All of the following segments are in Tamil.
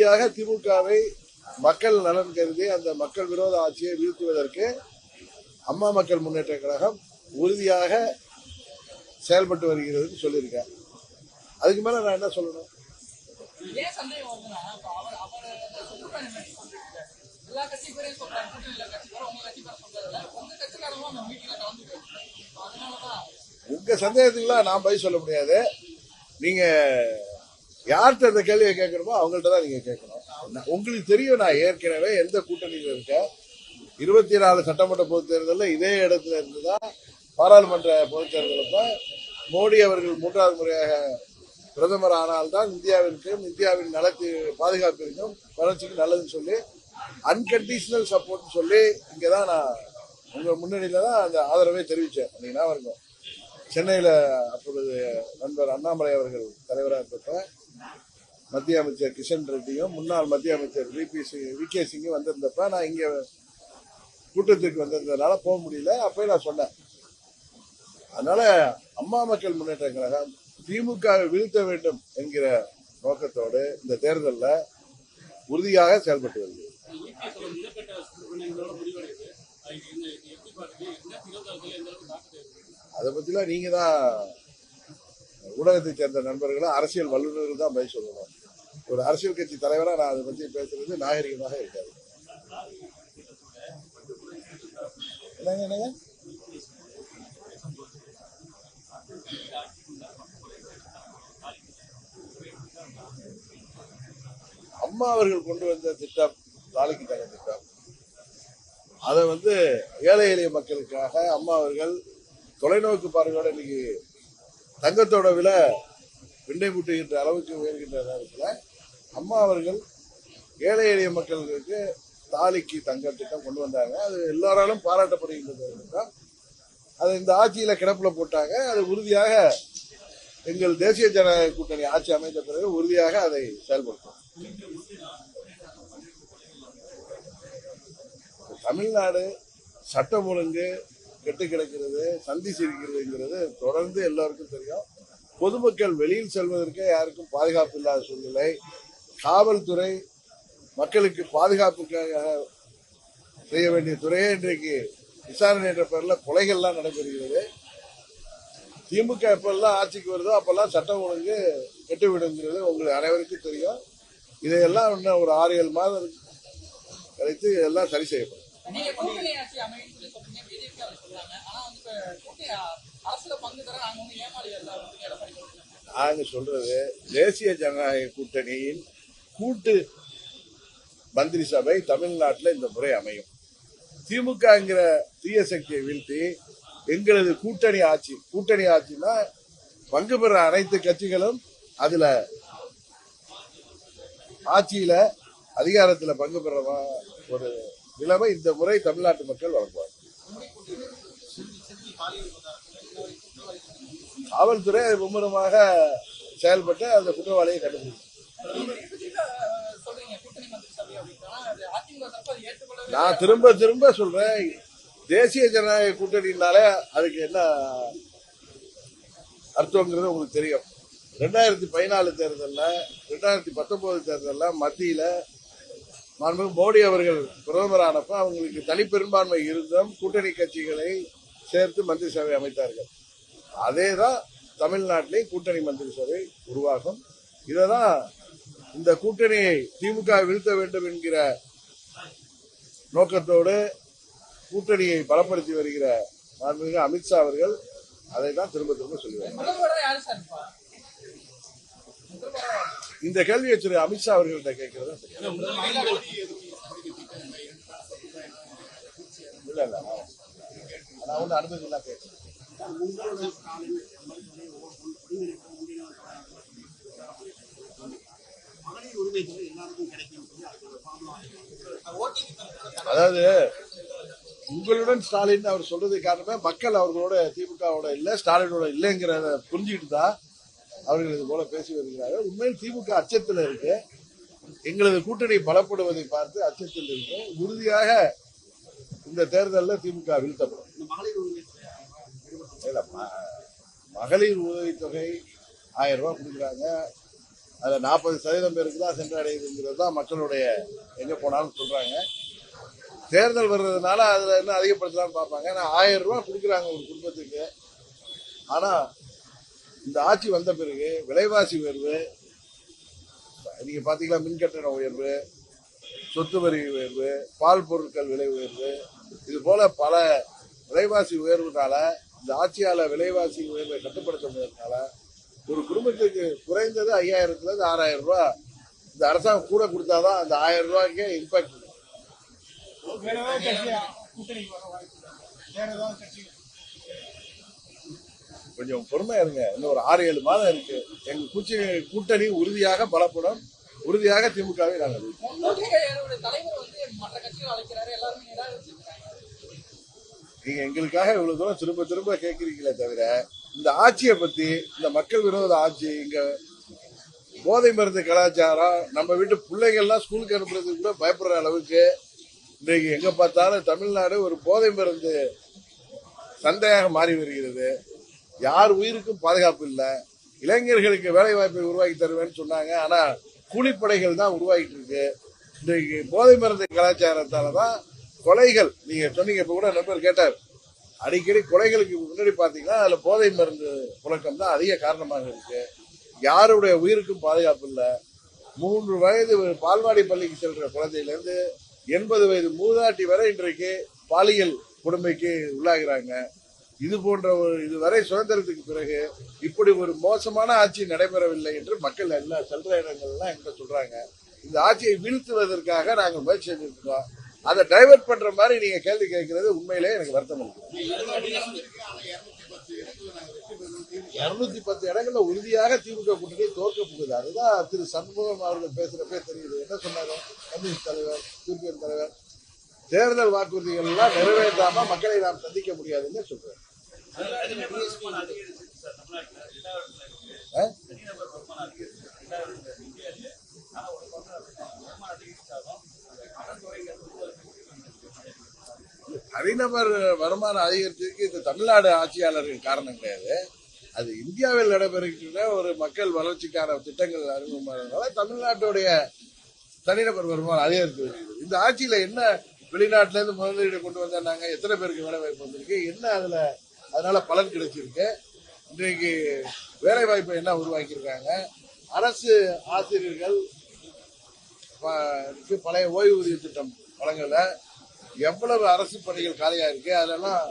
உறுதியாக திமுகவை மக்கள் நலன் கருதி அந்த மக்கள் விரோத ஆட்சியை வீழ்த்துவதற்கு அம்மா மக்கள் முன்னேற்ற கழகம் உறுதியாக செயல்பட்டு வருகிறதுன்னு சொல்லியிருக்கேன். அதுக்கு மேல நான் என்ன சொல்லணும்? உங்க சந்தேகத்துக்குலாம் நான் பதில் சொல்ல முடியாது. நீங்க யார்கிட்ட இந்த கேள்வியை கேட்கணுமோ அவங்கள்ட்ட தான் நீங்க கேட்கணும். உங்களுக்கு தெரியும் நான் ஏற்கனவே எந்த கூட்டணியில் இருக்கேன். இருபத்தி நாலு சட்டமன்ற பொதுத் தேர்தலில் இதே இடத்துல இருந்து தான் பாராளுமன்ற பொதுத் தேர்தலில் மோடி அவர்கள் மூன்றாவது முறையாக பிரதமர் ஆனால்தான் இந்தியாவிற்கும் இந்தியாவின் நலத்து பாதுகாப்பிற்கும் வளர்ச்சிக்கும் நல்லதுன்னு சொல்லி அன்கண்டிஷனல் சப்போர்ட்னு சொல்லி இங்கே தான் நான் உங்கள் முன்னணியில் தான் அந்த ஆதரவை தெரிவித்தேன் நீங்கள் ஞாபகம் இருக்கும் சென்னையில் அப்பொழுது நண்பர் அண்ணாமலை அவர்கள் தலைவராக இருந்தப்ப மத்திய அமைச்சர் கிஷன் ரெட்டியும் முன்னாள் மத்திய அமைச்சர் விபி சிங் வி கே சிங்கும் வந்திருந்தப்ப நான் இங்கே கூட்டத்திற்கு வந்திருந்ததுனால போக முடியல. அப்பயே நான் சொன்னேன். அதனால அம்மா மக்கள் முன்னேற்ற கழகம் திமுக வீழ்த்த வேண்டும் என்கிற நோக்கத்தோடு இந்த தேர்தலில் உறுதியாக செயல்பட்டு வருகிறது. அதை பற்றிலாம் நீங்கள் தான் ஊடகத்தை சேர்ந்த நண்பர்களும் அரசியல் வல்லுநர்கள் தான் பதில் சொல்லணும். ஒரு அரசியல் கட்சி தலைவராக நான் அதை பற்றி பேசுறது நாகரிகமாக இருக்காது. என்னங்க என்னங்க? அம்மா அவர்கள் கொண்டு வந்த திட்டம் நாளைக்கு தங்க திட்டம். அதை வந்து ஏழை எளிய மக்களுக்காக அம்மா அவர்கள் தொலைநோக்கு பார்வையோட இன்னைக்கு தங்கத்தோட விலை விண்டை முட்டுகின்ற அளவுக்கு உயர்கின்ற நேரத்தில் அம்மா அவர்கள் ஏழை எளிய மக்களுக்கு தாலிக்கு தங்க திட்டம் கொண்டு வந்தாங்க. அது எல்லாராலும் பாராட்டப்படுகின்றது திட்டம் அதை இந்த ஆட்சியில் கிடப்பில் போட்டாங்க. அது உறுதியாக எங்கள் தேசிய ஜனநாயக கூட்டணி ஆட்சி அமைந்த பிறகு உறுதியாக அதை செயல்படுத்தும். தமிழ்நாடு சட்டம் ஒழுங்கு கெட்டு கிடக்கிறது சந்தி சிரிக்கிறதுங்கிறது தொடர்ந்து எல்லாருக்கும் தெரியும். பொதுமக்கள் வெளியில் செல்வதற்கே யாருக்கும் பாதுகாப்பு இல்லாத சூழ்நிலை. காவல்துறை மக்களுக்கு பாதுகாப்புக்காக செய்ய வேண்டிய துறையே இன்றைக்கு விசாரணை என்ற பெயரில் கொலைகள்லாம் நடைபெறுகிறது. திமுக எப்பெல்லாம் ஆட்சிக்கு வருதோ அப்பெல்லாம் சட்டம் ஒழுங்கு கெட்டுவிடுங்கிறது உங்களுக்கு அனைவருக்கும் தெரியும். இதையெல்லாம் இன்னும் ஒரு ஆறு ஏழு மாதம் கழித்து இதெல்லாம் சரி செய்யப்படும். நாங்க சொல்றது தேசிய ஜனநாயக கூட்டணியின் கூட்டு மந்திரி சபை தமிழ்நாட்டில் இந்த முறை அமையும். திமுகங்கிற தீய சக்தியை வீழ்த்தி எங்களது கூட்டணி ஆட்சி கூட்டணி ஆட்சினா பங்கு பெற அனைத்து கட்சிகளும் அதுல ஆட்சியில அதிகாரத்தில் பங்கு பெற ஒரு நிலைமை இந்த முறை தமிழ்நாட்டு மக்கள் வழங்குவார் காவல்துறை மும்முரமாக செயல்பட்டு அந்த குற்றவாளியை கண்டுபிடிக்கும். நான் திரும்ப திரும்ப சொல்றேன். தேசிய ஜனநாயக கூட்டணினாலே அதுக்கு என்ன அர்த்தங்கிறது உங்களுக்கு தெரியும். ரெண்டாயிரத்தி பதினாலு தேர்தலில் ரெண்டாயிரத்தி பத்தொன்பது தேர்தலில் மத்தியில் மாண்புமிகு மோடி அவர்கள் பிரதமரானப்ப அவங்களுக்கு தனிப்பெரும்பான்மை இருந்தும் கூட்டணி கட்சிகளை சேர்த்து மந்திரி சபை அமைத்தார்கள். அதே தான் தமிழ்நாட்டிலே கூட்டணி மந்திரி சபை உருவாகும். இதை தான் இந்த கூட்டணியை திமுக வீழ்த்த வேண்டும் என்கிற நோக்கத்தோடு கூட்டணியை பலப்படுத்தி வருகிற மாண்புமிகு அமித்ஷா அவர்கள் அதை தான் திரும்ப திரும்ப முதல்வரா இந்த கேள்வியை திரு அமித்ஷா அவர்கள்ட்ட கேட்கறது இல்ல இல்ல. நான் வந்து அனுபவிக்கலாம் கேட்கிறேன் அதாவது உங்களுடன் ஸ்டாலின் அவர் சொல்றது காரணமே மக்கள் அவர்களோட திமுகவோட இல்லை ஸ்டாலினோட இல்லைங்கிறத புரிஞ்சுக்கிட்டு தான் அவர்கள் இது போல பேசி வருகிறார்கள். உண்மையில் திமுக அச்சத்தில் இருக்கு. எங்களது கூட்டணி பலப்படுவதை பார்த்து அச்சத்தில் இருக்கு. உறுதியாக இந்த தேர்தலில் திமுக வீழ்த்தப்படும். மகளிர் மகளிர் உதவித்தொகை ஆயிரம் ரூபாய் கொடுக்குறாங்க. அதில் நாற்பது சதவீதம் பேருக்கு தான் சென்றடையுதுங்கிறது தான் மக்களுடைய எங்கே போனாலும் சொல்கிறாங்க தேர்தல் வர்றதுனால அதில் இன்னும் அதிகப்படுத்தலாம்னு பார்ப்பாங்க. ஏன்னா ஆயிரம் ரூபா கொடுக்குறாங்க ஒரு குடும்பத்துக்கு. ஆனால் இந்த ஆட்சி வந்த பிறகு விலைவாசி உயர்வு நீங்கள் பார்த்தீங்களா மின்கட்டண உயர்வு சொத்து வரி உயர்வு பால் பொருட்கள் விலை உயர்வு இது போல் பல விலைவாசி உயர்வுனால இந்த ஆட்சியால் விலைவாசி உயர்வை கட்டுப்படுத்த முடியறதுனால ஒரு குடும்பத்துக்கு குறைந்தது ஐயாயிரத்துலேருந்து ஆறாயிரம் ரூபா இந்த அரசாங்கம் கூட கொடுத்தாதான் அந்த ஆயிரம் ரூபாய்க்கே இம்பாக்ட் கொஞ்சம் பொறுமையா இருங்க. இன்னும் ஒரு ஆறு ஏழு மாதம் இருக்கு. எங்க கூச்சி கூட்டணி உறுதியாக பலப்படும். உறுதியாக திமுகவை நாங்கள் எதிர்ப்போம். முருகையனுடைய தலைவர் வந்து மற்ற கட்சிகள் அழைக்கிறாரு எல்லாருமே நிராகரிச்சிருக்காங்க நீங்க எங்களுக்காக இவ்வளவு தூரம் திரும்ப திரும்ப கேட்கிறீங்களே தவிர இந்த ஆட்சியை பத்தி இந்த மக்கள் விரோத ஆட்சி இங்க போதை மருந்து கலாச்சாரம் நம்ம வீட்டு பிள்ளைகள்லாம் ஸ்கூலுக்கு அனுப்புறதுக்கு கூட பயப்படுற அளவுக்கு இன்றைக்கு எங்க பார்த்தாலும் தமிழ்நாடு ஒரு போதை மருந்து சந்தையாக மாறி வருகிறது. யார் உயிருக்கும் பாதுகாப்பு இல்லை. இளைஞர்களுக்கு வேலை வாய்ப்பை உருவாக்கி தருவேன்னு சொன்னாங்க. ஆனா கூலிப்படைகள் தான் உருவாகிட்டு இருக்கு. இன்றைக்கு போதை மருந்து கலாச்சாரத்தால தான் கொலைகள். நீங்க சொன்னீங்க இப்ப கூட நண்பர் கேட்டார். அடிக்கடி கொலைகளுக்கு முன்னாடி பாத்தீங்கன்னா அதுல போதை மருந்து புழக்கம் தான் அதிக காரணமாக இருக்கு. யாருடைய உயிருக்கும் பாதுகாப்பு இல்லை. மூன்று வயது பால்வாடி பள்ளிக்கு செல்ற குழந்தையிலேருந்து எண்பது வயது மூதாட்டி வரை இன்றைக்கு பாலியல் கொடுமைக்கு உள்ளாகிறாங்க. இது போன்ற ஒரு இதுவரை சுதந்திரத்துக்கு பிறகு இப்படி ஒரு மோசமான ஆட்சி நடைபெறவில்லை என்று மக்கள் எல்லாம் செல்ற இடங்கள்லாம் என்கிட்ட சொல்றாங்க. இந்த ஆட்சியை வீழ்த்துவதற்காக நாங்கள் முயற்சி செஞ்சிருக்கோம் அதை டைவர்ட் பண்ற மாதிரி நீங்க கேள்வி கேட்கறது உண்மையிலே எனக்கு வருத்தம் இருக்கு. இருநூத்தி பத்து இடங்கள்ல உறுதியாக திமுக கூட்டணி தோற்க போகுது அதுதான் திரு சண்முகம் அவர்கள் பேசுறப்பே தெரியுது. என்ன சொன்னாரு? கம்யூனிஸ்ட் தலைவர் சிபிஎம் தலைவர். தேர்தல் வாக்குறுதிகள் எல்லாம் நிறைவேற்றாம மக்களை நாம் சந்திக்க முடியாதுன்னு சொல்றேன் ஆ? தனிநபர் வருமானம் அதிகரித்ததுக்கு இது தமிழ்நாடு ஆட்சியாளர்கள் காரணம் கிடையாது. அது இந்தியாவில் நடைபெறுகின்ற ஒரு மக்கள் வளர்ச்சிக்கான திட்டங்கள் அறிமுகமானதுனால தமிழ்நாட்டுடைய தனிநபர் வருமானம் அதிகரித்து வருகிறது. இந்த ஆட்சியில என்ன வெளிநாட்டுல இருந்து முதலீடு கொண்டு வந்தாங்க எத்தனை பேருக்கு வேலை வாய்ப்பு வந்திருக்கு என்ன அதுல அதனால பலன் கிடைச்சிருக்கு. இன்றைக்கு வேலை வாய்ப்பை என்ன உருவாக்கியிருக்காங்க? அரசு ஆசிரியர்கள் பழைய ஓய்வூதிய திட்டம் வழங்கலை. எவ்வளவு அரசு பணிகள் காலியா இருக்கு? அதெல்லாம்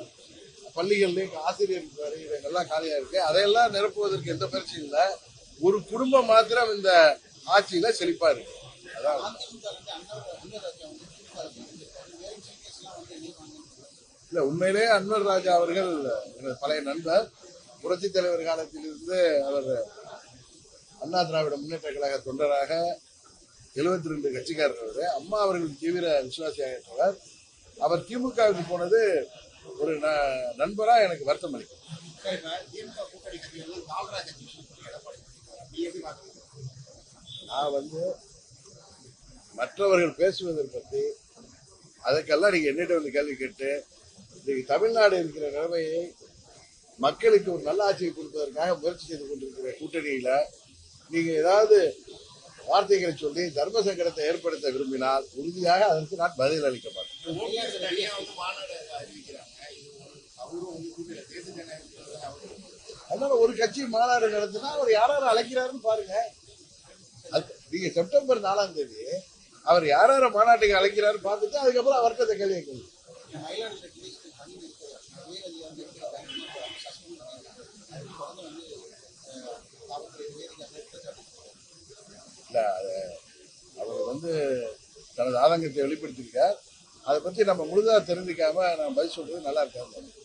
பள்ளிகள்லயும் ஆசிரியர் பணியிடங்கள்லாம் காலியா இருக்கு. அதையெல்லாம் நிரப்புவதற்கு எந்த பிரச்சனையும் இல்லை. ஒரு குடும்பம் மாத்திரம் இந்த ஆட்சியில செழிப்பா இருக்கு. அதான். இல்ல உண்மையிலே அன்வர் ராஜா அவர்கள் எனது பழைய நண்பர். புரட்சி தலைவர் காலத்திலிருந்து அவர் அண்ணா திராவிட முன்னேற்ற கழக தொண்டராக 72 ரெண்டு கட்சிக்காரர் அம்மா அவர்கள் தீவிர விசுவாசியாக இருந்தவர். அவர் திமுகவுக்கு போனது ஒரு ந- நண்பரா எனக்கு வருத்தம் அளிக்கும். நான் வந்து மற்றவர்கள் பேசுவதை பற்றி அதுக்கெல்லாம் நீங்க என்னிட்ட வந்து கேள்வி கேட்டு இன்னைக்கு தமிழ்நாடு இருக்கிற நிலைமையை மக்களுக்கு ஒரு நல்ல ஆட்சியை கொடுப்பதற்காக முயற்சி செய்து கொண்டிருக்கிற கூட்டணியில நீங்க ஏதாவது வார்த்தைகளை சொல்லி தர்ம சங்கடத்தை ஏற்படுத்த விரும்பினால் உறுதியாக அதற்கு நான் பதில் அளிக்க மாட்டேன் அதனால ஒரு கட்சி மாநாடு நடத்தினா அவர் யாராரு அழைக்கிறாருன்னு பாருங்க. அது- நீங்க செப்டம்பர் நாலாம் தேதி அவர் யாரார மாநாட்டுக்கு அழைக்கிறாரு பார்த்துட்டு அதுக்கப்புறம் அவர்கிட்ட கேள்வி கேள்வி மயிலாடுதுறை டிஎஸ்பி பணி உயரதிகாரி வந்து இருக்கிறாங்க சஸ்பெண்ட் பண்ணியிருக்காங்க அதுக்கு தொடர்ந்து வந்து அஹ், காவல்துறை உயரதிகாரி குற்றச்சாட்டு இல்ல அது அவர் வந்து தனது ஆதங்கத்தை வெளிப்படுத்தியிருக்கார். அதை பற்றி நம்ம முழுதாக தெரிஞ்சுக்காம நான் பதில் சொல்கிறது நல்லா இருக்காது.